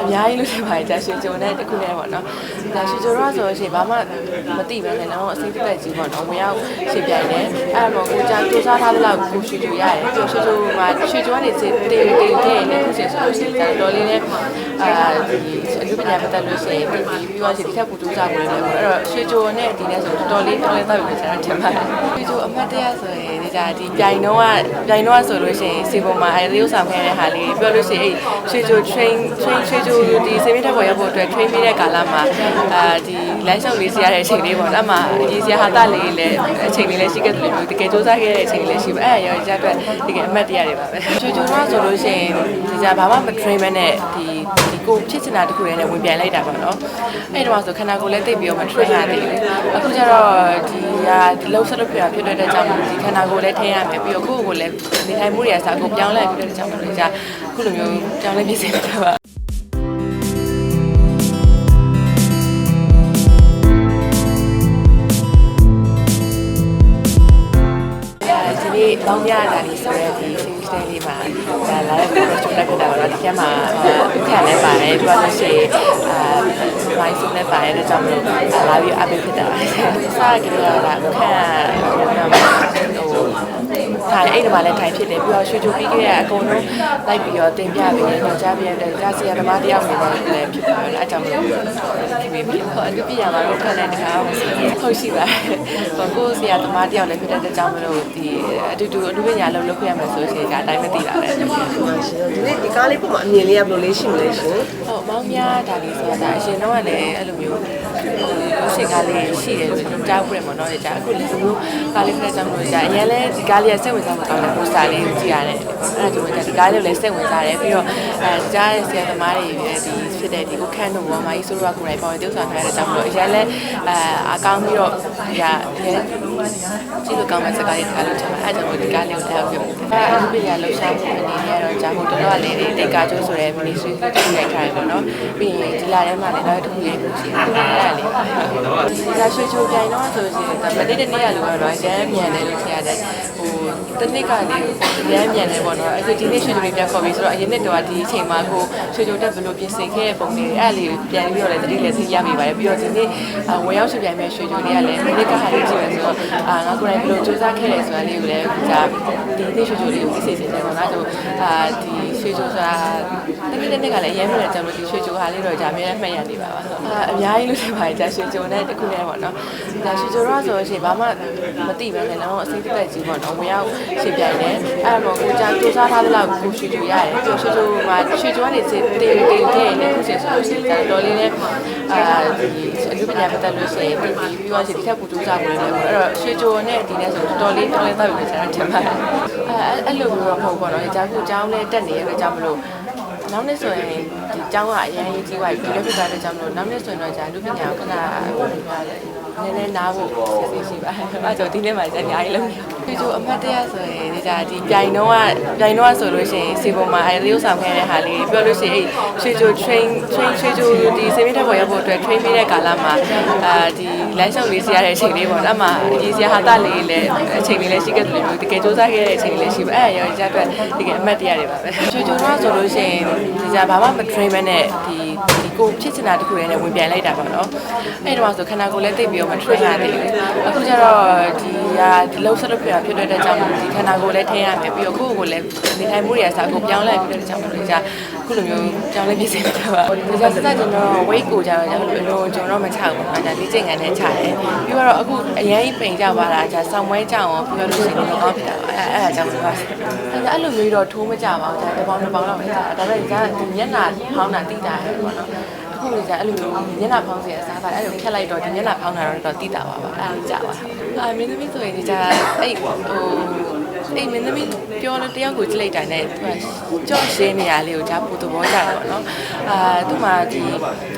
အများကြီးလို့ထင်ပါတယ်ကြာရွှေကြုံနဲ့တခုနဲ့ပေါ့နော်ကြာရွှေကြုံတော့ဆိုလို့ရှိရင်ဘာမှမသိပဲနဲ့တော့အစိမ့်တက်ကြီးပေါ့နော်ဝင်ရောက်ရှင်းပြိုင်တယ်အဲ့တော့ကိုကြာစူးစမ်းထားသလောက်ကိုရွှေကြုံရတယ်ပြီးတော့ရွှေကြုံမှာရွှေကြုံကနေတေးတေးတေးတေးနဲ့ခုစီဆိုလို့ရှိရင်တော်လေးနဲ့အာဒီအလူပညာပတ်သက်လို့ရှိရင်ပြီးပြီးတော့ဒီထက်ပူတူးစားဝင်တယ်ပေါ့အဲ့တော့ရွှေကြုံနဲ့ဒီနဲ့ဆိုတော်တော်လေးတော်လေးတော့ပြီးကျွန်တော်ထင်ပါတယ်ရွှေကြုံအမှတ်တရဆိုရင်ဒီကြာဒီပြိုင်တော့ကပြိုင်တော့ဆိုလို့ရှိရင်စီပုံမှာအဲရုပ်ဆောင်ခဲ့တဲ့ဟာလေးပြောလို့ရှိရင်အဲ့ရွှေကြုံ train train ရွှေကြုံဒီစေမင်းထက်ပေါ်ရောက်ဖို့အတွက် train ပေးတဲ့ကာလမှာအာဒီလမ်းလျှောက်လေးစီရတဲ့အချိန်လေးပေါ့နော်အမှအကြီးစရာဟာတလေးလည်းအချိန်လေးလည်းရှိခဲ့တယ်လို့တကယ်စူးစမ်းခဲ့တဲ့အချိန်လေးလည်းရှိပါအဲ့ရောကြအတွက်တကယ်အမှတ်တရတွေပါပဲရွှေကြုံတော့ဆိုလို့ရှိရင်ဒီကြာဘာမှမ train မဲ့နဲ့ဒီဒီကိုဖြစ်ချင်တာတခုလေးနဲ့ဝင်ပြန်လိုက်တာပေါ့နော်အဲ့တော့ဆိုခန္ဓာကိုယ်လည်းတိတ်ပြီးတော့မ train ရသေးဘူးအခုကျတော့ဒီဟာဒီလုံးဆက်လို့ပြဖြစ်တဲ့ကြောင့်ဒီခန္ဓာကိုယ်လည်းထည့်ရမယ်ပြီးတော့ကိုယ့်ကိုယ်လည်းနေထိုင်မှုတွေအစားကိုပြောင်းလဲပြီးတဲ့ကြောင့်လည်းကြာအခုလိုမျိုးပြောင်းလဲပြည့်စုံတာပါ ဒီနေ့ပေါင်းပြရတာဒီဆိုရဲဒီ series လေးမှာဒါလာတဲ့ production တက်တာတော့ဒီကမှာအခက်လည်းပါတယ်ပြီးတော့ရှိအာ price နဲ့ပါတယ်တဲ့ကြောင့်မလို့လာပြီးအပိဖြစ်တာစားကြရတာအခက်ဟိုထိုင်အဲ့ဒီမှာလည်းထိုင်ဖြစ်တယ်ပြီးတော့ရွှေချိုပြီးခဲ့တဲ့အကုန်လုံးလိုက်ပြီးတော့တင်ပြပြီးညွှန်ကြားပြီးတဲ့ကြာစီရဓမ္မတယောက်နေလည်းဖြစ်ပါတော့အဲကြောင့်မလို့ခင်ဗျပြီးတော့အတူပြရမှာတော့ခက်တဲ့တကားဟုတ်ရှိပါတယ်ဟိုကိုစီရဓမ္မတယောက်လည်းဖြစ်တဲ့ကြောင့်မလို့ဒီအတူတူအတူပညာလုံးလုပ်ခဲ့ရမယ်ဆိုရင်ဒါအတိုင်းမသိတာပဲဒီနေ့ဒီကားလေးပုံမှာအမြင်လေးကဘယ်လိုလေးရှိမလဲရှင်ဟုတ်မောင်များဒါလေးဆိုတာအရင်တော့ကလည်းအဲ့လိုမျိုး လူရှိကားလေးရှိတယ်ဆိုတော့ကြားပြရမှာတော့ကြာအခုလည်းဒီလိုကားလေးဖက်ကြောင့်လို့ကြာအရင်လည်းဒီကားလေးကစိတ်ဝင်စားမှာကောင်းတယ်ပိုစတာလေးကြည့်ရတယ်အဲ့ဒါကြောင့်ကြာဒီကားလေးကိုလည်းစိတ်ဝင်စားတယ်ပြီးတော့အဲကြားရဆရာသမားတွေပဲဒီဖြစ်တဲ့ဒီကိုခန့်တို့ဘောမာကြီးဆိုတော့ကိုယ်တိုင်ပေါ်တုပ်ဆောင်ထားတဲ့ကြောင့်လို့အရင်လည်းအဲအကောင်းပြီးတော့ဒီကလည်းကြည့်လို့ကောင်းတဲ့စကားတွေတခါလို့ချင်တယ်အဲ့ဒါကြောင့်ဒီကားလေးကိုလည်းပြောပြတယ်အဲ့အမှုပညာလှူရှားမှုအနေနဲ့တော့ကြာဖို့တော်တော်လေးတွေတိတ်ကာကျိုးဆိုတဲ့ ministry တစ်ခုရိုက်ထားတယ်ပေါ့နော်ပြီးရင်ဒီလာထဲမှာလည်းနောက်တစ်ခုရိုက်ဖို့ရှိတယ်အဲ့ဒါလေးဒီလာရွှေချိုပြိုင်တော့ဆိုရင်ဒါမနေ့တနေ့ကလိုတော့ရမ်းမြန်တယ်လို့ထင်ရတယ်ဟိုတနေ့ကလေးရမ်းမြန်တယ်ပေါ့နော်အဲ့ဒီနေ့ရွှေချိုတွေပြန်ခေါ်ပြီးဆိုတော့အရင်နှစ်တော့ဒီအချိန်မှာကိုရွှေချိုတက်ဘယ်လိုပြင်ဆင်ခဲ့တဲ့ပုံတွေအဲ့လေးပြန်ပြီးတော့လည်းတတိလည်းသိရမိပါတယ်ပြီးတော့ဒီနေ့ဝင်ရောက်ရွှေပြိုင်မဲ့ရွှေချိုတွေကလည်းဒီနေ့ကဟာလေးကြည့်မယ်ဆိုတော့အာငါကိုယ်တိုင်ဘယ်လိုစူးစမ်းခဲ့တယ်ဆိုတာလေးကိုလည်းဒါဒီနေ့ရွှေချိုလေးကိုသိစေချင်တယ်ပေါ့နော်ဆိုအာဒီရွှေချိုဆိုတာတနေ့တနေ့ကလည်းအရင်ကလည်းကျွန်တော်ဒီရွှေချိုဟာလေးတော့ဒါအများနဲ့မှတ်ရနေပါပါဟုတ်အာအများကြီးလို့ထင်ပါတယ်ဒါရွှေချိုနဲ့တခုနဲ့ပေါ့နော်ဒါရွှေချိုတော့ဆိုလို့ရှိရင်ဘာမှမသိပဲနဲ့တော့အစိမ့်တက်ကြီးပေါ့နော်ဝင်ရောက်ရှင်းပြိုင်တယ်အဲ့တော့ကိုကြာစူးစမ်းထားသလောက်ကိုရွှေချိုရတယ်ပြီးတော့ရွှေချိုမှာရွှေချိုကနေတေးတေးတေးတေးနဲ့ခုစီဆိုလို့ရှိရင်တော်လေးနဲ့အာဒီအလူပညာပတ်သက်လို့ရှိရင်ပြီးပြီးတော့ဒီထက်ပူတူးစားဝင်တယ်ပေါ့အဲ့တော့ရွှေချိုနဲ့ဒီနဲ့ဆိုတော်တော်လေးတော်လေးတော့ပြီးကျွန်တော်ထင်ပါတယ်အဲအဲ့လိုမျိုးတော့မဟုတ်ပေါ့နော်ကြာခုအကြောင်းလဲတက်နေရတဲ့ကြောင့်မလို့ နောက်နေ့ဆိုရင်ဒီအကြောင်းကအရင်ကြီးကြီးသွားပြီဒီလိုဖြစ်သွားတဲ့ကြောင့်မလို့နောက်နေ့ဆိုရင်တော့ဂျာလူပညာကိုခဏဟိုပါလေနည်းနည်းနားဖို့စီစီရှိပါအဲကြောင့်ဒီနေ့မှအများကြီးလုံးနေဒီလိုအမှတ်တရဆိုရင်ဒီကြာဒီပြိုင်တော့ကပြိုင်တော့ဆိုလို့ရှိရင်စီပုံမှာအဲရုပ်ဆောင်ခဲ့တဲ့ဟာလေးပြောလို့ရှိရင်အဲ့ရွှေချို train train ရွှေချိုဒီစေမင်းထက်ပေါ်ရောက်ဖို့အတွက် train ပေးတဲ့ကာလမှာအာဒီလမ်းလျှောက်လေးစီရတဲ့အချိန်လေးပေါ့နော်အမှအကြီးစရာဟာတလေးလည်းအချိန်လေးလည်းရှိခဲ့တယ်လို့တကယ်စူးစမ်းခဲ့တဲ့အချိန်လေးလည်းရှိပါအဲရောကြအတွက်တကယ်အမှတ်တရတွေပါပဲရွှေချိုတော့ဆိုလို့ရှိရင်ဒီကြာဘာမှမ train မဲ့နဲ့ဒီဒီကိုဖြစ်ချင်တာတခုလေးနဲ့ဝင်ပြန်လိုက်တာပေါ့နော်အဲ့တော့ဆိုခန္ဓာကိုယ်လည်းတိတ်ပြီးတော့မ train ရသေးဘူးအခုကျတော့ဒီဟာဒီလုံးဆက်လို့ပြဖြစ်တဲ့ကြောင့်ဒီခန္ဓာကိုယ်လည်းထည့်ရမယ်ပြီးတော့ကိုယ့်ကိုယ်လည်းနေထိုင်မှုတွေအစားကိုပြောင်းလဲပြီးတဲ့ကြောင့်လို့ကြာအခုလိုမျိုးပြောင်းလဲပြည့်စုံတာပါဒီကြာစစကျွန်တော် weight ကိုကြာတော့ကျွန်တော်ကျွန်တော်မချဘူးပေါ့ဒါဒီချိန်ကန်နဲ့ချတယ်ပြီးတော့အခုအရင်ပိန်ကြပါလားကြာဆောင်းဝဲကြအောင်ပြီးတော့လို့ရှိရင်တော့ကောင်းဖြစ်တာပါအဲအဲ့ဒါကြောင့်လို့ပါအဲ့လိုမျိုးတော့ထိုးမကြပါဘူးဒါတစ်ပေါင်းတစ်ပေါင်းတော့ပဲကြာဒါပေမဲ့ကြာဒီမျက်နှာဖောင်းတာတိတာရယ်ပေါ့နော်အခုလေကြာအဲ့လိုမျိုးမျက်နှာဖောင်းစီအစားသားအဲ့လိုခက်လိုက်တော့ဒီမျက်နှာဖောင်းတာတော့တိတာပါပါအဲ့ဒါကြာပါအာမင်းသမီးဆိုရင်ကြာအဲ့ဟို အဲ့မင်းသမီးပြောလို့တယောက်ကိုကြည့်လိုက်တာနဲ့သူကကြော့ရှင်းနေရလေးကိုဂျာပူသဘောကျတာပေါ့နော်အာသူ့မှာဒီ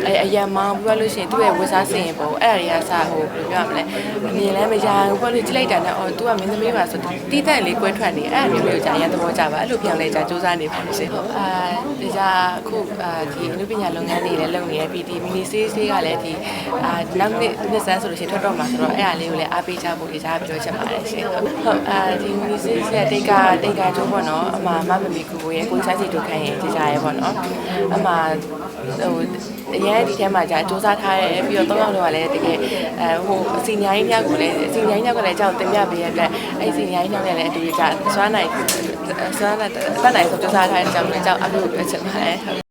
အအယံမောင်းပြောလို့ရှိရင်သူ့ရဲ့ဝတ်စားစင်ရင်ပေါ့အဲ့ဒါတွေကစဟိုဘယ်လိုပြောရမလဲအမြင်လည်းမရဘူးပြောလို့ကြည့်လိုက်တာနဲ့အော်သူကမင်းသမီးပါဆိုတီးတန့်လေးကွဲထွက်နေအဲ့ဒါမျိုးမျိုးကြာရန်သဘောကျပါအဲ့လိုပြောင်းလဲကြာစူးစမ်းနေပါလို့ရှင်ဟုတ်အာဒီကြာအခုအာဒီအနုပညာလုပ်ငန်းတွေလည်းလုပ်နေရပြီးဒီ mini series ကလည်းဒီအာနောက်နေ့နှစ်စမ်းဆိုလို့ရှိရင်ထွက်တော့မှာဆိုတော့အဲ့ဒါလေးကိုလည်းအားပေးကြဖို့ဒီကြားပြောချင်ပါတယ်ရှင်ဟုတ်အာဒီ mini series ဆရာတိတ်ကတိတ်ကကျိုးပေါ့နော်အမမမမီကူကိုရဲ့ကိုဆိုင်စီတို့ခံရင်ကြကြရဲပေါ့နော်အမဟိုအရင်ဒီထဲမှာじゃစူးစမ်းထားရဲပြီးတော့သုံးယောက်တော့လည်းတကယ်အဲဟိုအစီညာကြီးများကိုလည်းအစီညာကြီးများကိုလည်းအကြောင်းတင်ပြပေးရတဲ့အဲ့ဒီညာကြီးများနဲ့လည်းအတူကြစွမ်းနိုင်စွမ်းနိုင်တတ်နိုင်ဆိုစူးစမ်းထားတဲ့အကြောင်းလည်းအကြောင်းအမှုပဲချက်ပါတယ်